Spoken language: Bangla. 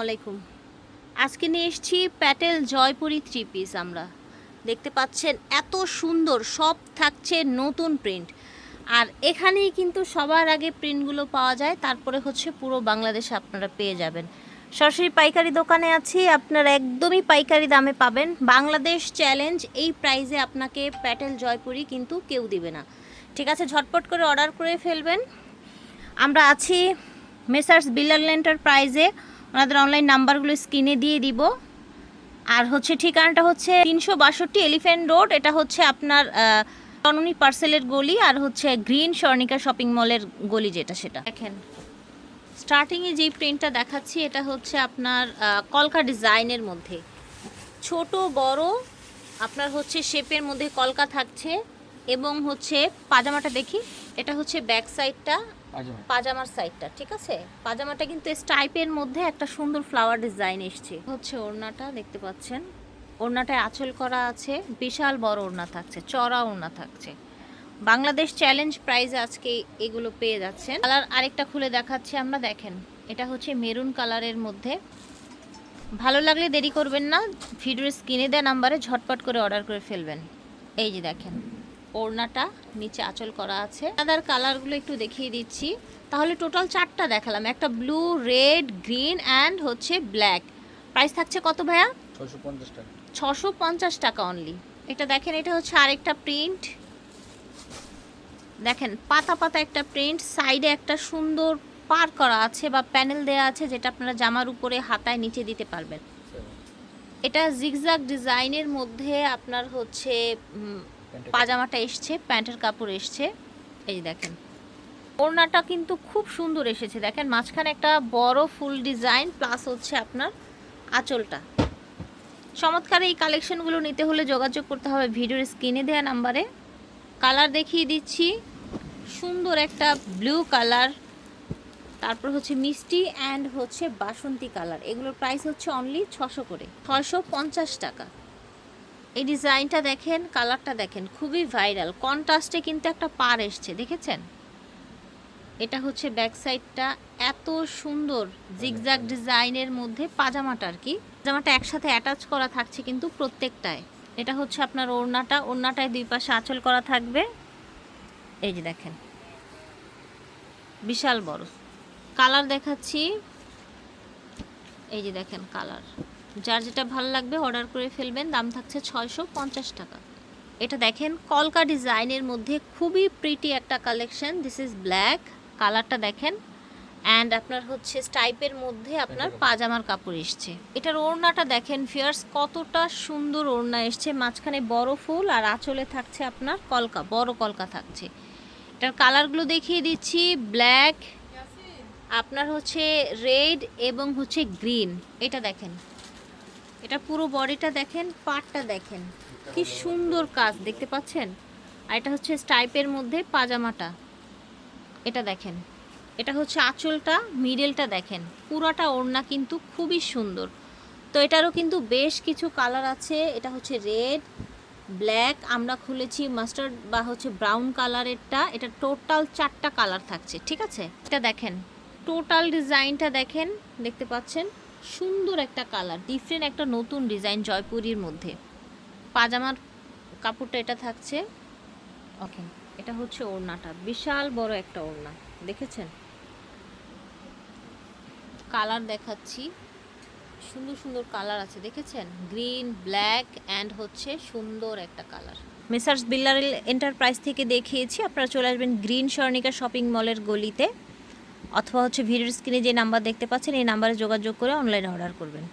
আলাইকুম। আজকে নিয়ে এসেছি প্যাটেল জয়পুরি থ্রি পিস আমরা। দেখতে পাচ্ছেন এত সুন্দর, সব থাকছে নতুন প্রিন্ট আর এখানেই কিন্তু সবার আগে প্রিন্টগুলো পাওয়া যায়, তারপরে হচ্ছে পুরো বাংলাদেশে আপনারা পেয়ে যাবেন। সরাসরি পাইকারি দোকানে আছি, আপনারা একদমই পাইকারি দামে পাবেন। বাংলাদেশ চ্যালেঞ্জ এই প্রাইজে আপনাকে প্যাটেল জয়পুরি কিন্তু কেউ দিবে না। ঠিক আছে, ঝটপট করে অর্ডার করে ফেলবেন। আমরা আছি মেসার্স বিল্লাল এন্টারপ্রাইজে ওনাদের অনলাইন নাম্বারগুলো স্ক্রিনে দিয়ে দিব। আর হচ্ছে ঠিকানাটা হচ্ছে তিনশো বাষট্টি এলিফ্যান্ট রোড এটা হচ্ছে আপনার জননী পার্সেলের গলি আর হচ্ছে গ্রিন স্বর্ণিকা শপিং মলের গলি যেটা সেটা। দেখেন স্টার্টিংয়ে যেই প্রিন্টটা দেখাচ্ছি, এটা হচ্ছে আপনার কলকা ডিজাইনের মধ্যে। ছোট, বড়, আপনার হচ্ছে শেপের মধ্যে কলকা থাকছে এবং হচ্ছে পাজামাটা দেখি, এটা হচ্ছে ব্যাক সাইডটা পাজামার সাইডটা ঠিক আছে? পাজামাটা কিন্তু স্টাইপের মধ্যে একটা সুন্দর ফ্লাওয়ার ডিজাইন এসছে। হচ্ছে ওড়নাটা, দেখতে পাচ্ছেন? ওড়নাটায় আঁচল করা আছে। বিশাল বড় ওড়না থাকছে চড়া ওড়না থাকছে। বাংলাদেশ চ্যালেঞ্জ প্রাইজ আজকে এগুলো পেয়ে যাচ্ছেন। কালার আরেকটা খুলে দেখাচ্ছি আমরা, দেখেন। এটা হচ্ছে মেরুন কালারের মধ্যে। ভালো লাগলে দেরি করবেন না, ভিডিওর স্ক্রিনে দেওয়া নাম্বারে ঝটপট করে অর্ডার করে ফেলবেন। এই যে দেখেন। ওড়নাটা নিচে আঁচল করা আছে। আদার কালারগুলো একটু দেখিয়ে দিচ্ছি। তাহলে টোটাল চারটা দেখালাম। একটা ব্লু রেড গ্রিন অ্যান্ড হচ্ছে ব্ল্যাক। প্রাইস থাকছে কত ভাইয়া? ছশো পঞ্চাশ টাকা। অনলি এটা দেখেন এটা হচ্ছে আরেকটা প্রিন্ট। দেখেন পাতা পাতা একটা প্রিন্ট। সাইডে একটা সুন্দর পার করা আছে বা প্যানেল দেওয়া আছে যেটা আপনারা জামার উপরে হাতায় নিচে দিতে পারবেন। এটা জিগজাগ ডিজাইনের মধ্যে আপনার হচ্ছে পাজামাটা এসছে, প্যান্টের কাপড় এসছে। এই দেখেন। ওড়নাটা কিন্তু খুব সুন্দর এসেছে, দেখেন। মাঝখানে একটা বড় ফুল ডিজাইন, প্লাস হচ্ছে আপনার আঁচলটা। চমৎকার এই কালেকশনগুলো নিতে হলে যোগাযোগ করতে হবে ভিডিওর স্ক্রিনে দেওয়া নাম্বারে। কালার দেখিয়ে দিচ্ছি। সুন্দর একটা ব্লু কালার। তারপর হচ্ছে মিষ্টি অ্যান্ড হচ্ছে বাসন্তী কালার। এগুলোর প্রাইস হচ্ছে অনলি ছশো করে। ছয়শো পঞ্চাশ টাকা। এই ডিজাইনটা দেখেন, কালারটা দেখেন, খুবই ভাইরাল। কন্ট্রাস্টে কিন্তু একটা পার এসছে, দেখেছেন? এটা হচ্ছে ব্যাক সাইডটা, এত সুন্দর জিগজ্যাগ ডিজাইনের মধ্যে পাজামাটা আর কি। পাজামাটা একসাথে অ্যাটাচ করা থাকছে কিন্তু প্রত্যেকটায়। এটা হচ্ছে আপনার ওড়নাটা, ওড়নাটায় দুই পাশে আঁচল করা থাকবে। এই যে দেখেন। বিশাল বড়। কালার দেখাচ্ছি। এই যে দেখেন, কালার। যার যেটা ভালো লাগবে অর্ডার করে ফেলবেন দাম থাকছে ছয়শো পঞ্চাশ টাকা। এটা দেখেন কলকা ডিজাইনের মধ্যে খুবই প্রিটি একটা কালেকশন দিস ইজ ব্ল্যাক কালারটা দেখেন অ্যান্ড আপনার হচ্ছে স্টাইপের মধ্যে আপনার পাজামার কাপড় এসছে। এটার ওড়নাটা দেখেন ফিয়ার্স কতটা সুন্দর ওড়না এসছে মাঝখানে বড় ফুল আর আঁচলে থাকছে আপনার কলকা বড় কলকা থাকছে। এটার কালারগুলো দেখিয়ে দিচ্ছি ব্ল্যাক আপনার হচ্ছে রেড এবং হচ্ছে গ্রিন এটা দেখেন এটা পুরো বডিটা দেখেন, পাটটা দেখেন। কি সুন্দর কাজ, দেখতে পাচ্ছেন? আর এটা হচ্ছে স্টাইপের মধ্যে পাজামাটা। এটা দেখেন। এটা হচ্ছে আঁচলটা, মিডলটা দেখেন। পুরাটা ওড়না কিন্তু খুবই সুন্দর। তো এটারও কিন্তু বেশ কিছু কালার আছে। এটা হচ্ছে রেড, ব্ল্যাক, আমরা খুলেছি মাস্টার্ড বা হচ্ছে ব্রাউন কালারেরটা। এটা টোটাল চারটা কালার থাকছে, ঠিক আছে? এটা দেখেন। টোটাল ডিজাইনটা দেখেন, দেখতে পাচ্ছেন? সুন্দর একটা কালার ডিফারেন্ট একটা নতুন ডিজাইন জয়পুরীর মধ্যে। পাজামার কাপড়টা এটা থাকছে। ওকে এটা হচ্ছে ওড়নাটা, বিশাল বড় একটা ওড়না, দেখেছেন? কালার দেখাচ্ছি। সুন্দর সুন্দর কালার আছে, দেখেছেন? গ্রিন ব্ল্যাক অ্যান্ড হচ্ছে সুন্দর একটা কালার মেসার্স বিল্লারেল এন্টারপ্রাইজ থেকে দেখিয়েছি, আপনারা চলে আসবেন গ্রিন স্বর্ণিকা শপিং মলের গলিতে। অথবা হচ্ছে ভিডিওর স্ক্রিনে যে নাম্বার দেখতে পাচ্ছেন, এই নাম্বারে যোগাযোগ করে অনলাইনে অর্ডার করবেন।